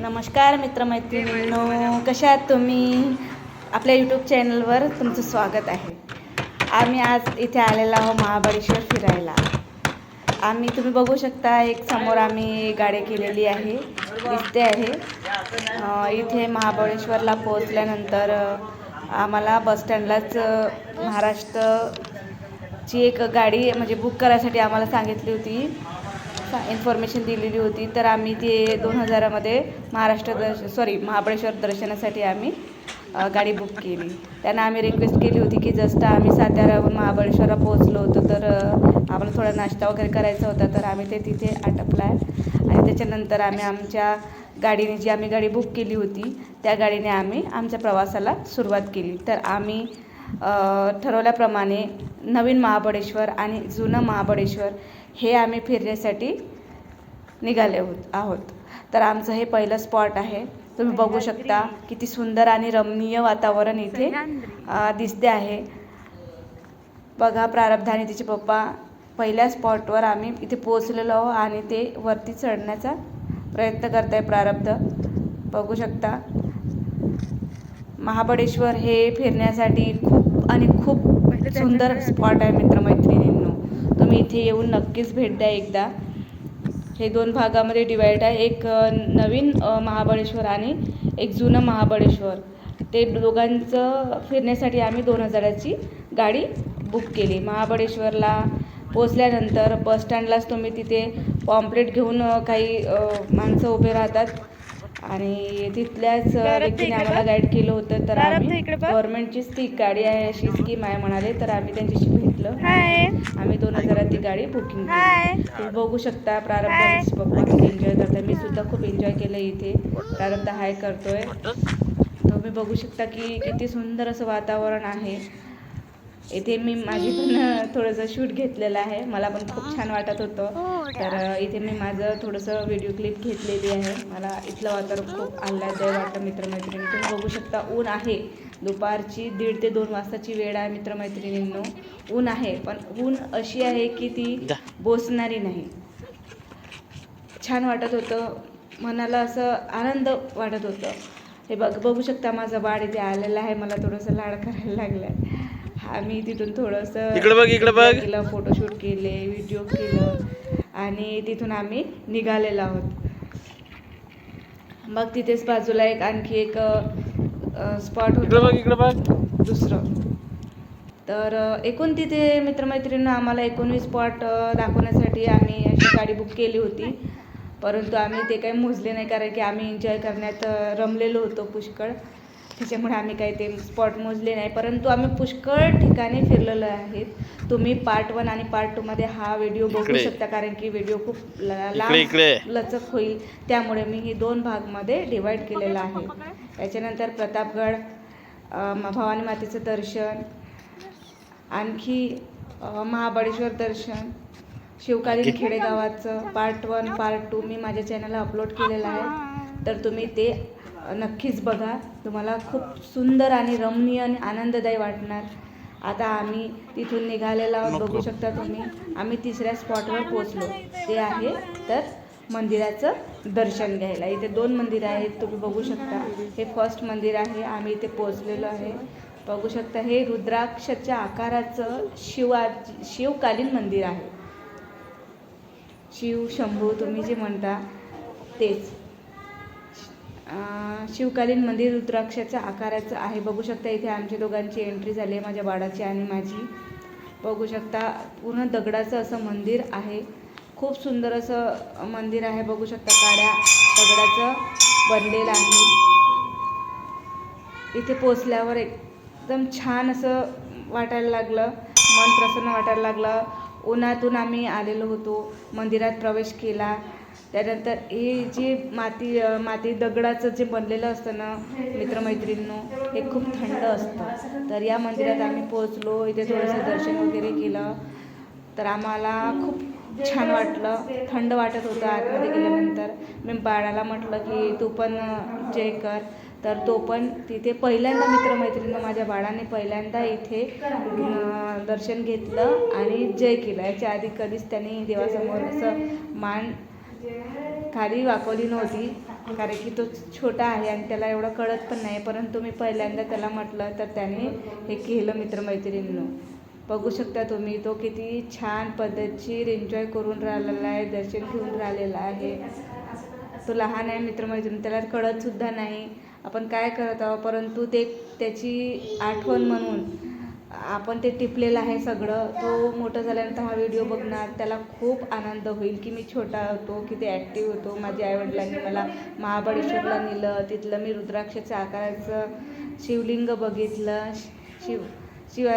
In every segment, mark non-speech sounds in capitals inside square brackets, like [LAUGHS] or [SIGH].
नमस्कार मित्रमैत्रिणींनो. कशा आहात तुम्ही? आपल्या यूट्यूब चॅनलवर तुमचं स्वागत आहे. आम्ही आज इथे आलेलो आहो महाबळेश्वर फिरायला. आम्ही तुम्ही बघू शकता एक समोर आम्ही गाडी केलेली आहे. दिसते आहे. इथे महाबळेश्वरला पोहोचल्यानंतर आम्हाला बसस्टँडलाच महाराष्ट्र महाराष्ट्रची एक गाडी म्हणजे बुक करायसाठी आम्हाला सांगितली होती. इन्फॉर्मेशन दिलेली होती. तर आम्ही ते दोन हजारामध्ये महाराष्ट्र दर्श सॉरी महाबळेश्वर दर्शनासाठी आम्ही गाडी बुक केली. त्यांना आम्ही रिक्वेस्ट केली होती की जस्ट आम्ही साताऱ्याहून महाबळेश्वरला पोहोचलो होतो तर आम्हाला थोडा नाश्ता वगैरे करायचा होता तर आम्ही ते तिथे आटपला आहे आणि त्याच्यानंतर आम्ही आमच्या गाडीने जी आम्ही गाडी बुक केली होती त्या गाडीने आम्ही आमच्या प्रवासाला सुरुवात केली. तर आम्ही ठरवल्याप्रमाणे नवीन महाबळेश्वर आणि जुनं महाबळेश्वर हे आम्ही फिरण्यासाठी निघाले होत आहोत. तर आमचं हे पहिलं स्पॉट आहे. तुम्ही बघू शकता किती सुंदर आणि रमणीय वातावरण इथे दिसते आहे. बघा प्रारब्ध आणि तिचे पप्पा पहिल्या स्पॉटवर आम्ही इथे पोहोचलेलो आहो आणि ते वरती चढण्याचा प्रयत्न करत आहे प्रारब्ध. बघू शकता. महाबळेश्वर हे फिरण्यासाठी खूप आणि खूप सुंदर स्पॉट आहे. मित्रमैत्रिणींनो तुम्ही इथे येऊन नक्कीच भेट द्या एकदा. हे दोन भागामध्ये डिवाईड आहे. एक नवीन महाबळेश्वर आणि एक जुनं महाबळेश्वर. ते दोघांचं फिरण्यासाठी आम्ही दोन हजाराची गाडी बुक केली. महाबळेश्वरला पोचल्यानंतर बसस्टँडलाच तुम्ही तिथे पॉम्पलेट घेऊन काही माणसं उभे राहतात. आणि तिथल्याच व्यक्तीने आम्हाला गाईड केलं होतं तर आम्ही गव्हर्नमेंटचीच ती गाडी आहे अशी स्कीम आहे म्हणाले तर आम्ही त्यांच्याशी भेटलं. आम्ही दोन हजारात ती गाडी बुकिंग. केली. तुम्ही बघू शकता प्रारब्ध पप्पा खूप एन्जॉय करताय मी सुद्धा खूप एन्जॉय केलं इथे. प्रारब्ध हाय करतोय. तुम्ही बघू शकता की किती सुंदर असं वातावरण आहे. इथे मी माझी पण थोडंसं शूट घेतलेलं आहे. मला पण खूप छान वाटत होतं. तर अ, इथे मी माझं थोडंसं व्हिडिओ क्लिप घेतलेली आहे. मला इथलं वातावरण खूप आल्हाददायक वाटतं मित्रमैत्रिणी तुम्ही बघू शकता ऊन आहे. दुपारची दीड ते दोन वाजताची वेळ आहे मित्रमैत्रिणींनो. ऊन आहे पण ऊन अशी आहे की ती बोसणारी नाही. छान वाटत होतं. मनाला असं आनंद वाटत होतं. हे बघ बघू शकता माझं बाळ इथे आलेलं आहे. मला थोडंसं लाड करायला लागलं आहे हा मी तिथून थोडंसं इकडे बघ, इकडे बघ. केलं फोटोशूट केले व्हिडिओ केलं. आणि तिथून आम्ही निघालेलो आहोत. मग तिथेच बाजूला एक आणखी एक स्पॉट होतं. इकडे बघ दुसरं. तर एकूण तिथे मित्रमैत्रिणींना आम्हाला एकोणवीस स्पॉट दाखवण्यासाठी आम्ही अशी गाडी बुक केली होती. परंतु आम्ही ते काही मोजले नाही कारण की आम्ही एन्जॉय करण्यात रमलेलो होतो पुष्कळ. त्याच्यामुळे आम्ही काही ते स्पॉट मोजले नाही. परंतु आम्ही पुष्कळ ठिकाणी फिरलेलो आहेत. तुम्ही पार्ट वन आणि पार्ट टूमध्ये हा व्हिडिओ बघू. शकता कारण की व्हिडिओ खूप लांब लचक होईल. त्यामुळे मी ही दोन भागमध्ये डिवाईड केलेलं आहे. त्याच्यानंतर प्रतापगड भवानी मातेचं दर्शन आणखी महाबळेश्वर दर्शन शिवकालीन खेडेगावाचं पार्ट वन पार्ट टू मी माझ्या चॅनलला अपलोड केलेलं आहे. तर तुम्ही ते नक्कीच बघा. तुम्हाला खूप सुंदर आणि रमणीय आणि आनंददायी वाटणार. आता आम्ही तिथून निघालेलो आहोत. बघू शकता तुम्ही. आम्ही तिसऱ्या स्पॉटवर पोचलो ते आहे तर मंदिराचं दर्शन घ्यायला. इथे दोन मंदिर आहेत. तुम्ही बघू शकता. हे फर्स्ट मंदिर आहे. आम्ही इथे पोचलेलो आहे. बघू शकता हे रुद्राक्षच्या आकाराचं शिवा शिवकालीन मंदिर आहे. शिव शंभू तुम्ही जे म्हणता तेच. शिवकालीन मंदिर रुद्राक्षाच्या आकाराचं आहे. बघू शकता इथे आमच्या दोघांची एंट्री झाली आहे माझ्या बाळाची आणि माझी. बघू शकता पूर्ण दगडाचं असं मंदिर आहे. खूप सुंदर असं मंदिर आहे. बघू शकता काड्या दगडाचं बनलेलं आहे. इथे पोचल्यावर एकदम छान असं वाटायला लागलं. मन प्रसन्न वाटायला लागलं. उन्हातून आम्ही आलेलो होतो. मंदिरात प्रवेश केला. त्यानंतर हे जे माती माती दगडाचं जे बनलेलं असतं ना मित्रमैत्रिणींनो हे खूप थंड असतं. तर या मंदिरात आम्ही पोचलो इथे थोडंसं दर्शन वगैरे केलं. तर आम्हाला खूप छान वाटलं. थंड वाटत होतं आतमध्ये गेल्यानंतर. मी बाळाला म्हटलं की तू पण जे जय कर. तर तो पण तिथे पहिल्यांदा मित्रमैत्रिणीनं माझ्या बाळाने पहिल्यांदा इथे दर्शन घेतलं आणि जय केलं. याच्या आधी कधीच त्यांनी देवासमोर असं मान खाली वाकवली नव्हती कारण की तो छोटा आहे आणि त्याला एवढं कळत पण नाही. परंतु मी पहिल्यांदा त्याला म्हटलं तर त्याने हे केलं मित्रमैत्रिणींनो. बघू शकता तुम्ही तो किती छान पद्धतशीर एन्जॉय करून राहिलेला आहे दर्शन घेऊन राहिलेला आहे. तो लहान आहे मित्रमैत्रिणी त्याला कळतसुद्धा नाही. आपण काय करत आहोत? परंतु ते त्याची आठवण म्हणून आपण ते टिपलेलं आहे सगळं. तो मोठं झाल्यानंतर हा व्हिडिओ बघणार. त्याला खूप आनंद होईल की मी छोटा होतो किती ॲक्टिव्ह होतो. माझ्या आईवडिलांनी मला महाबळेश्वरला नेलं. तिथलं मी रुद्राक्षाच्या आकाराचं शिवलिंग बघितलं. शिव शिवा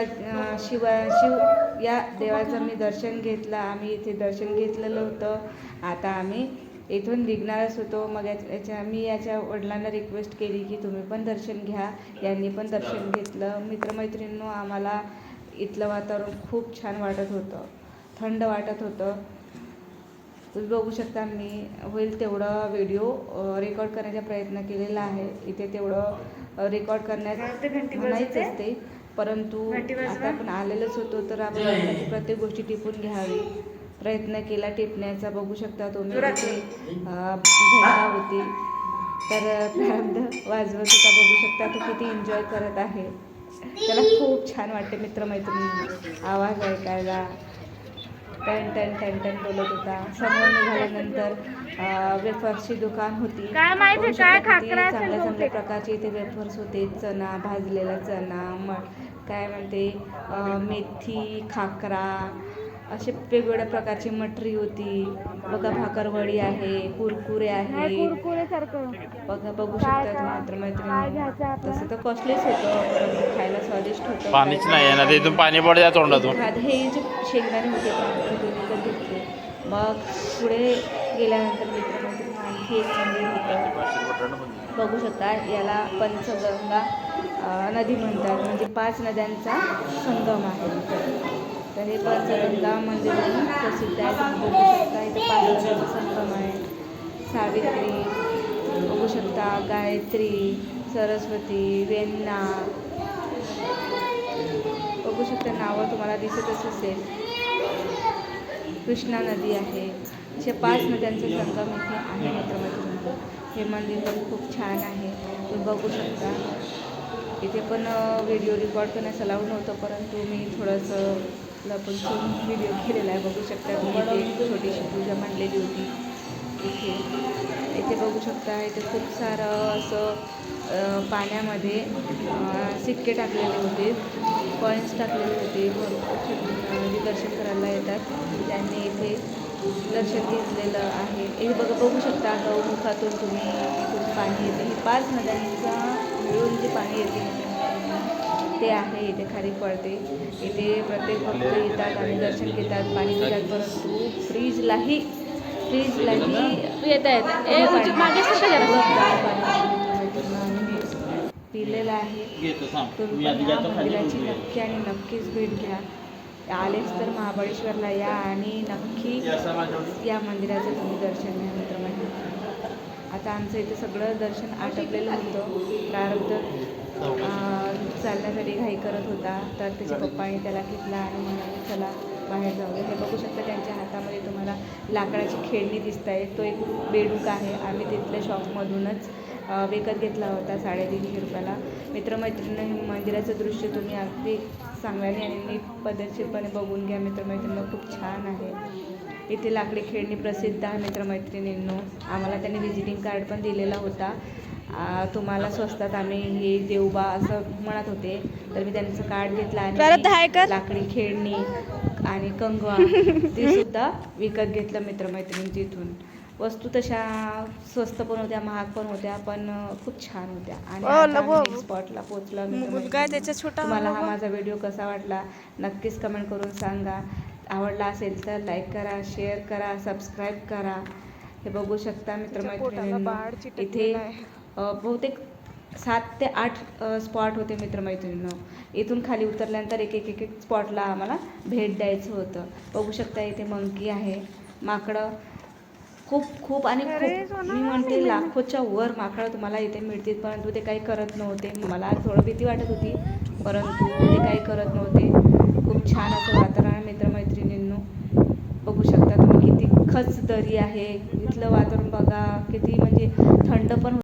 शिवा शिव या देवाचं मी दर्शन घेतलं. आम्ही इथे दर्शन घेतलेलं होतं. आता आम्ही इथून निघणारच होतो. मग याच- याच्या मी याच्या वडिलांना रिक्वेस्ट केली की तुम्ही पण दर्शन घ्या. यांनी पण दर्शन घेतलं. मित्रमैत्रिणींनो आम्हाला इथलं वातावरण खूप छान वाटत होतं. थंड वाटत होतं. तुम्ही बघू शकता मी होईल तेवढं व्हिडिओ रेकॉर्ड करण्याचा प्रयत्न केलेला आहे. इथे तेवढं रेकॉर्ड करण्यात म्हणायच असते परंतु आता आपण आलेलोच होतो तर आपण प्रत्येक गोष्टी टिपून घ्यावी. प्रयत्न केला टिपण्याचा. बघू शकता तुम्ही इथे अं, घंटा होती. तर प्रारंभ वाजवत होता. बघू शकता तो किती एन्जॉय करत आहे. त्याला खूप छान वाटते मित्रमैत्रिणी. आवाज ऐकायला. टन टन टन टन बोलत होता. समोर निघाल्यानंतर अं, वेफर्सची दुकान होती. चांगल्या चांगल्या. प्रकारचे इथे वेफर्स होते. चणा भाजलेला चणा म काय म्हणते मेथी खाकरा असे वेगवेगळ्या प्रकारची मटरी होती. बघा भाकरवडी आहे कुरकुरे आहे. कुरकुरे सारखं. बघा बघू काय शकता काय- मित्र मैत्रिणी? तसं तर कॉस्टलीच होतं परंतु खायला स्वादिष्ट होतं. पाणीच नाही ते इथून पाणी पडत तोंडातून. हे जे शेंगदाणे होते विकत घेतले मग पुढे गेल्यानंतर मित्रमैत्रिणी आणखी एक मंदिर होतं बघू शकता याला पंचगंगा नदी म्हणतात. म्हणजे पाच नद्यांचा संगम आहे. तर हे पंचगंगा मंदिर म्हणून प्रसिद्ध आहे. तुम्ही बघू शकता इथे पाच संगम आहे. सावित्री बघू शकता गायत्री सरस्वती वेन्ना. बघू शकता नावं तुम्हाला दिसतच असेल. कृष्णा नदी आहे. अशा पाच नद्यांचा संगम इथे आहे मित्रमैत्रिणी हे मंदिर पण खूप छान आहे. तुम्ही बघू शकता. इथे पण व्हिडिओ रेकॉर्ड करण्यास अलाउड नव्हतं परंतु मी थोडंसं लपून छपून व्हिडिओ केलेला आहे बघू शकता तुम्ही इथे छोटीशी पूजा मांडलेली होती. इथे इथे बघू शकता इथे खूप सारं असं पाण्यामध्ये सिक्के टाकलेले होते कॉईन्स टाकलेले होते. भरपूर जे दर्शन करायला येतात. त्यांनी इथे दर्शन घेतलेलं आहे. हे बघा बघू शकता गौमुखातून तुम्ही इथून पाणी येते. हे पाच नद्यांचा मिळून जे पाणी येते. ते आहे इथे खाली पडते. इथे प्रत्येक भक्त येतात आणि दर्शन घेतात पाणी पितात परंतु फ्रीजलाही फ्रीजलाही येत मागे जरा. पिलेलं आहे. खाली मंदिराची. नक्की आणि नक्कीच भेट घ्या. आलेच तर महाबळेश्वरला या आणि नक्की या मंदिराचं तुम्ही दर्शन घ्या मित्रमैत्रिणी आता आमचं इथे सगळं दर्शन आटपलेलं होतं. प्रारब्ध चालण्यासाठी घाई करत होता तर त्याच्या पप्पाने त्याला घेतला आणि म्हणाले चला बाहेर जाऊया. हे बघू शकता त्यांच्या हातामध्ये तुम्हाला लाकडाची खेळणी दिसत आहे तो एक बेडूक आहे. आम्ही तिथल्या शॉपमधूनच विकत घेतला होता साडेतीनशे रुपयाला. मित्रमैत्रिणी मंदिराचं दृश्य तुम्ही अगदी चांगल्याने आणि नीट पद्धतशीरपणे बघून घ्या. मित्रमैत्रिणी खूप छान आहे. इथे लाकडी खेळणी प्रसिद्ध आहे मित्रमैत्रिणींनो. आम्हाला त्यांनी व्हिजिटिंग कार्ड पण दिलेला होता. तुम्हाला स्वस्तात आम्ही हे देऊ बा असं म्हणत होते. तर मी त्यांचं कार्ड घेतलं आणि. लाकडी खेळणी आणि कंगवा [LAUGHS] ते सुद्धा विकत घेतलं मित्रमैत्रिणींची इथून. वस्तू तशा स्वस्त पण होत्या महाग पण होत्या पण खूप छान होत्या. आणि स्पॉटला मित्रमैत्रिणी. छोटा तुम्हाला हा. माझा व्हिडिओ कसा वाटला? नक्कीच कमेंट करून सांगा. आवडला असेल तर लाईक करा शेअर करा सबस्क्राईब करा. हे बघू शकता चिटकलेलं इथे बहुतेक सात ते आठ स्पॉट होते मित्रमैत्रिणींनो. इथून खाली उतरल्यानंतर एक एक एक एक स्पॉटला आम्हाला भेट द्यायचं होतं. बघू शकता इथे मंकी आहे. माकडं खूप खूप आणि खूप मी म्हणते लाखोच्या वर माकडं तुम्हाला इथे मिळतील परंतु ते काही करत नव्हते. मला थोडं भीती वाटत होती परंतु ते काही करत नव्हते. खूप छान असं वातावरण आहे मित्रमैत्रिणींनो. बघू शकता तुम्ही किती खच दरी आहे. इथलं वातावरण बघा किती म्हणजे थंड पण